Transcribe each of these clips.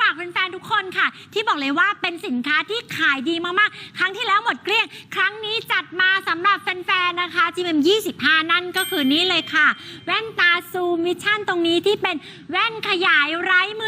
ฝากแฟนๆทุกคนค่ะ ที่บอกเลยว่าเป็นสินค้าที่ขายดีมากๆ ครั้งที่แล้วหมดเกลี้ยง ครั้งนี้จัดมาสำหรับแฟนๆนะคะ GM 25 นั่นก็คือนี่เลยค่ะ แว่นตาซูมิชชั่นตรงนี้ที่เป็นแว่นขยายไร้มือ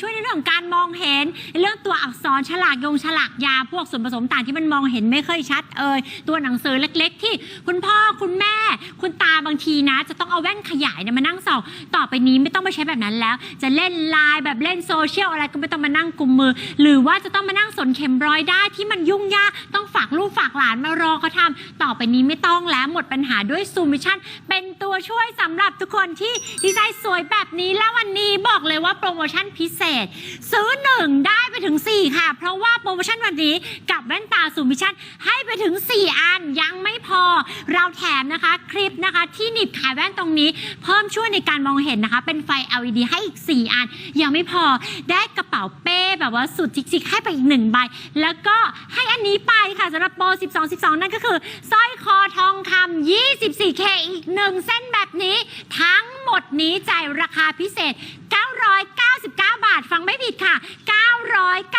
ช่วยในเรื่องของการมองเห็น เรื่องตัวอักษรฉลากยงฉลากยาพวกส่วนผสมต่างที่มันมองเห็นไม่ค่อยชัดเอ่ยตัวหนังสือเล็ก ๆ ที่คุณพ่อคุณแม่ คุณตาบางทีนะ จะต้องเอาแว่นขยายเนี่ยมานั่งส่องต่อไปนี้ไม่ต้องมาใช้แบบนั้นแล้ว จะเล่นไลน์แบบเล่นโซเชียลอะไรก็ไม่ต้องมานั่งกุมมือ หรือว่าจะต้องมานั่งสนเข็มร้อยได้ที่มันยุ่งยากต้องฝากลูกฝากหลานมารอเขาทำต่อไปนี้ไม่ต้องแล้วหมดปัญหาด้วยซูมิชั่นเป็นตัวช่วยสำหรับทุกคนที่ดีไซน์สวยแบบนี้แล้ววันนี้บอกเลยว่าโปรโมชั่นพิเศษซื้อ 1 ได้ไปถึง 4 ค่ะ เพราะว่าโปรโมชั่นวันนี้กับแว่นตาซูมิชั่นให้ไปถึง 4 อันยังไม่พอ เราแถมนะคะคลิปนะคะ ที่หนีบขายแว่นตรงนี้ เพิ่มช่วยในการมองเห็นนะคะ เป็นไฟ LED ให้อีก 4 อัน ยังไม่พอได้กระเป๋าเป้แบบว่าสุดชิคๆให้ไปอีก 1 ใบ แล้วก็ให้อันนี้ไปค่ะสำหรับโปร 12 12 นั่นก็คือสร้อยคอทองคำ 24K อีก 1 เส้นแบบนี้ ทั้งหมดนี้จ่ายราคาพิเศษ 999บาท ฟังไม่ผิดค่ะ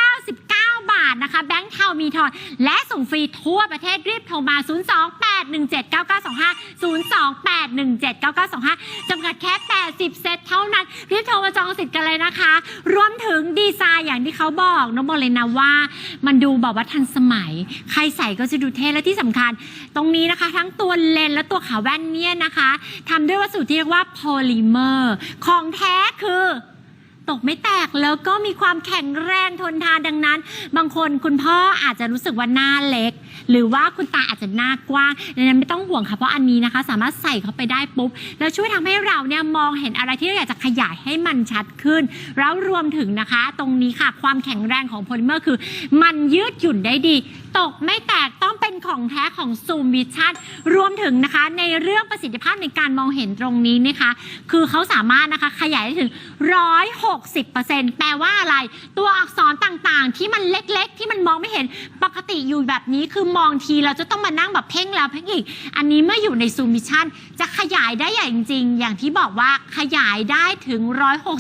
999 บาทนะคะ แบงค์เทามีทอน และส่งฟรีทั่วประเทศรีบโทรมา 028179925 028179925 จำกัดแค่ 80 เซตเท่านั้น รีบโทรมาจองสิทธิ์กันเลยนะคะ รวมถึงดีไซน์อย่างที่เขาบอกน้องบอกเลยนะว่า มันดูแบบว่าทันสมัย ใครใส่ก็จะดูเท่และที่สำคัญ ตรงนี้นะคะ ทั้งตัวเลนส์และตัวขาแว่นเนี่ยนะคะทำด้วยวัสดุที่เรียกว่าโพลิเมอร์ ของแท้คือ ตกไม่แตกแล้วก็มีความแข็งแรงทนทานดังนั้น บางคนคุณพ่ออาจจะรู้สึกว่าหน้าเล็ก หรือว่าคุณตาอาจจะหน้ากว้างดังนั้นไม่ต้องห่วงค่ะเพราะอันนี้นะคะ สามารถใส่เข้าไปได้ปุ๊บแล้วช่วยทำให้เราเนี่ยมองเห็นอะไรที่เราอยากจะขยายให้มันชัดขึ้น แล้วรวมถึงนะคะ ตรงนี้ค่ะความแข็งแรงของโพลิเมอร์คือ มันยืดหยุ่นได้ดี ตกไม่แตกต้องเป็นของแท้ของซูมวิชั่นรวมถึงนะคะ ในเรื่องประสิทธิภาพในการมองเห็นตรงนี้นะคะ คือเขาสามารถนะคะขยายได้ถึง60%แปลว่าอะไร ตัวอักษรต่างๆ ที่มันเล็กๆ ที่มันมองไม่เห็นปกติอยู่แบบนี้คือมองทีเราจะต้องมานั่งแบบเพ่งแล้วเพ่งอีก อันนี้เมื่ออยู่ในซูมิชันจะขยายได้อย่างจริงๆ อย่างที่บอกว่าขยายได้ถึง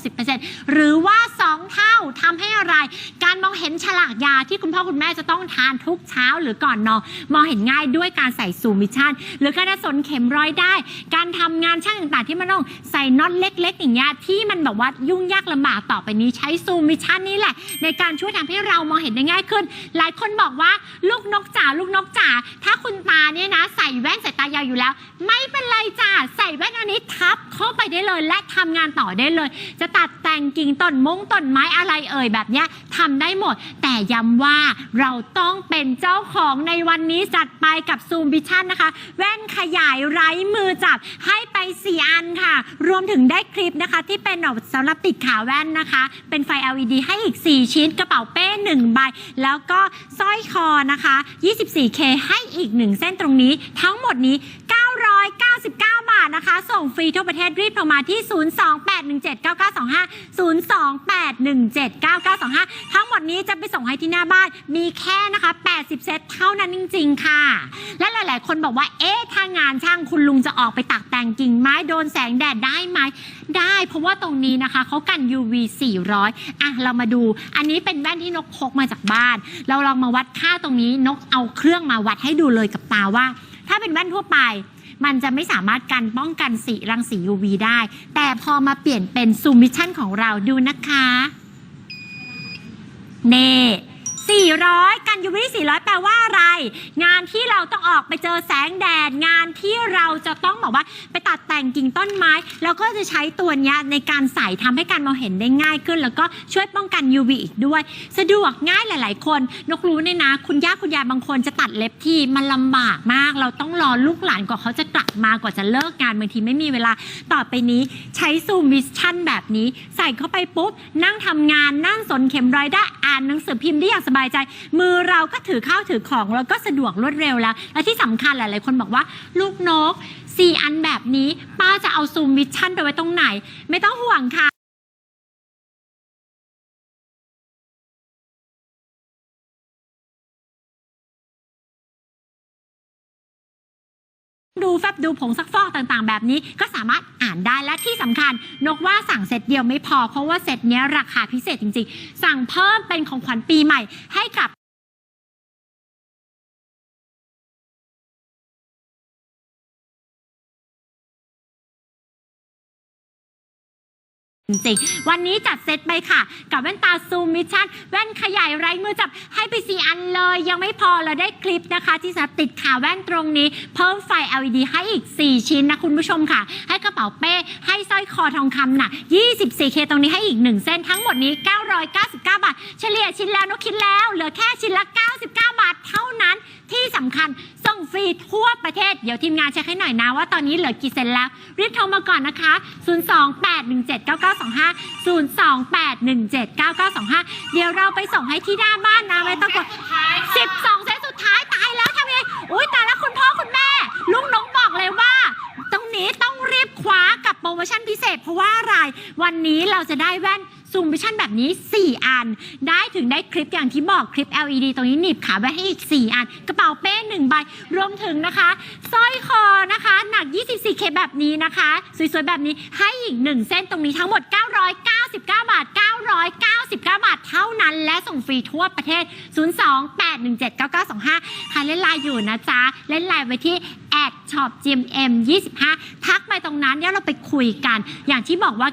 160%หรือว่า 2 เท่าทำให้อะไร การมองเห็นฉลากยาที่คุณพ่อคุณแม่จะต้องทานทุกเช้าหรือก่อนนอนมองเห็นง่ายด้วยการใส่ซูมิชันหรือการสนเข็มร้อยได้ การทำงานช่างต่างๆ ที่มันต้องใส่น็อตเล็ก ๆ อย่างเงี้ยที่มันแบบว่ายุ่งยากลำบากต่อไปนี้ใช้ซูมมิชชั่นนี้แหละ ในการช่วยทำให้เรามองเห็นได้ง่ายขึ้น หลายคนบอกว่าลูกนกจ๋าลูกนกจ๋าถ้าคุณตาเนี่ยนะ ใส่แว่นสายตายาวอยู่แล้ว ไม่เป็นไรจ้าใส่แว่นอันนี้ทับเข้าไปได้เลย และทำงานต่อได้เลย จะตัด งกิ่งต้นมงต้นไม้อะไรเอ่ยแบบเนี้ยทำได้หมด แต่ย้ำว่าเราต้องเป็นเจ้าของในวันนี้จัดไปกับซูมวิชั่นนะคะ แว่นขยายไร้มือจับให้ไป 4 อันค่ะ รวมถึงได้คลิปนะคะ ที่เป็นสำหรับติดขาแว่นนะคะ เป็นไฟ LED ให้อีก 4 ชิ้นกระเป๋าเป้ 1 ใบ แล้วก็สร้อยคอนะคะ 24K ให้อีก 1 เส้นตรงนี้ ทั้งหมดนี้ 999บา นะคะ ส่งฟรีทั่วประเทศรีบโทรมาที่ 028179925 028179925 ทั้งหมดนี้จะไปส่งให้ที่หน้าบ้าน มีแค่นะคะ 80 เซตเท่านั้นจริง ๆ ค่ะ และหลาย ๆ คนบอกว่า เอ๊ะ ถ้างานช่างคุณลุงจะออกไปตักแต่งกิ่งไม้โดนแสงแดดได้ไหม ได้ เพราะว่าตรงนี้นะคะเขากัน UV 400 อะ เรามาดู อันนี้เป็นแว่นที่นกพกมาจากบ้าน เราลองมาวัดค่าตรงนี้ นกเอาเครื่องมาวัดให้ดูเลยกับตาว่า ถ้าเป็นแว่นทั่วไป มันจะไม่สามารถกันป้องกันสีรังสี UV ได้ แต่พอมาเปลี่ยนเป็นซูมิชั่นของเราดูนะคะ เน่ 400 กัน UV 400 แปลว่าอะไร งานที่เราต้องออกไปเจอแสงแดด งานที่เราจะต้องบอกว่าไปตัดแต่งกิ่งต้นไม้ แล้วก็จะใช้ตัวเนี้ยในการใส่ทำให้การมองเห็นได้ง่ายขึ้น แล้วก็ช่วยป้องกัน UV อีกด้วย สะดวกง่ายหลาย ๆ คน นกรู้เนี่ยนะ คุณย่าคุณยายบางคนจะตัดเล็บที่มันลำบากมาก เราต้องรอลูกหลานกว่าเขาจะกลับมากว่าจะเลิกงานบางทีไม่มีเวลาต่อไปนี้ใช้ซูมวิชั่นแบบนี้ ใส่เข้าไปปุ๊บนั่งทำงานนั่งสนเข็มรอยได้อ่านหนังสือพิมพ์ได้อย่างสบายใจ มือเราก็ถือข้าวถือของแล้วก็สะดวกรวดเร็วแล้ว และที่สำคัญหลาย ๆ คนบอกว่า ลูกนกสี่อันแบบนี้ ป้าจะเอาซูมวิชชั่นไปไว้ตรงไหน ไม่ต้องห่วงค่ะ ดูแฟบดูผงซักฟอกต่างๆ แบบนี้ก็สามารถอ่านได้และที่สำคัญ นกว่าสั่งเซตเดียวไม่พอเพราะว่าเซตเนี้ยราคาพิเศษจริงๆ สั่งเพิ่มเป็นของขวัญปีใหม่ให้กับ จริงๆวันนี้จัดเซตไปค่ะ กับแว่นตาซูมมิชชั่นแว่นขยายไร้มือจับให้ไปสี่อันเลย ยังไม่พอเราได้คลิปนะคะ ที่จะติดขาแว่นตรงนี้ เพิ่มไฟ LED ให้อีก 4 ชิ้นนะคุณผู้ชมค่ะ ให้กระเป๋าเป้ให้สร้อยคอทองคำหนัก 24K ตรงนี้ให้อีก 1 เส้นทั้งหมดนี้ 999 บาท เฉลี่ยชิ้นแล้วนกคิดแล้ว เหลือแค่ชิ้นละ 99 บาทเท่านั้นที่สำคัญส่งฟรีทั่วประเทศ เดี๋ยวทีมงานเช็คให้หน่อยนะว่าตอนนี้เหลือกี่เซนแล้ว รีบโทรมาก่อนนะคะ 028179925 028179925 เดี๋ยวเราไปส่งให้ที่หน้าบ้านนะไม่ต้องกด12 เซนสุดท้ายตายแล้วทำยังไงอุ้ยตายแล้วคุณพ่อคุณแม่ ลุงน้องบอกเลยว่าตรงนี้ต้องรีบคว้ากับโปรโมชั่นพิเศษ เพราะว่าอะไร วันนี้เราจะได้แว่น ซูมวิชั่นแบบนี้ 4 อัน ได้ถึงได้คลิปอย่างที่บอกคลิป LED ตรงนี้หนีบขาไว้ให้อีก 4 อัน กระเป๋าเป้น1ใบ รวมถึงนะคะสร้อยคอนะคะ หนัก 24K แบบนี้นะคะ สวยๆ แบบนี้ให้อีก 1 เส้นตรงนี้ทั้งหมด 999 บาท 999 บาท เท่านั้นและส่งฟรีทั่วประเทศ 028179925ใครเล่นไลน์อยู่นะจ๊ะ เล่นไลน์ไว้ที่ แอดช็อป GMM 25ทักไปตรงนั้นเดี๋ยวเราไปคุยกัน อย่างที่บอกว่า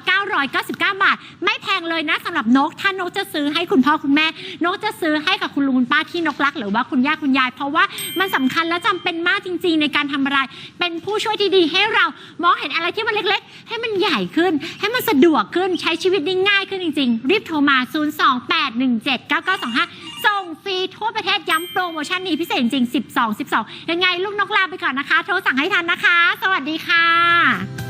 999 บาท ไม่แพงเลยนะสำหรับนก ถ้านกจะซื้อให้คุณพ่อคุณแม่ นกจะซื้อให้กับคุณลุงคุณป้าที่นกรัก หรือว่าคุณย่าคุณยาย เพราะว่ามันสำคัญและจำเป็นมากจริง ๆ ในการทำอะไร เป็นผู้ช่วยที่ดีให้เรามองเห็นอะไรที่มันเล็กๆ ให้มันใหญ่ขึ้น ให้มันสะดวกขึ้นใช้ชีวิตได้ง่ายขึ้นจริง ๆ รีบโทรมา 028179925 ฟรีทั่วประเทศย้ำโปรโมชั่นนี้พิเศษจริง 12 12 ยังไงลูกนกลาไปก่อนนะคะ โทรสั่งให้ทันนะคะ สวัสดีค่ะ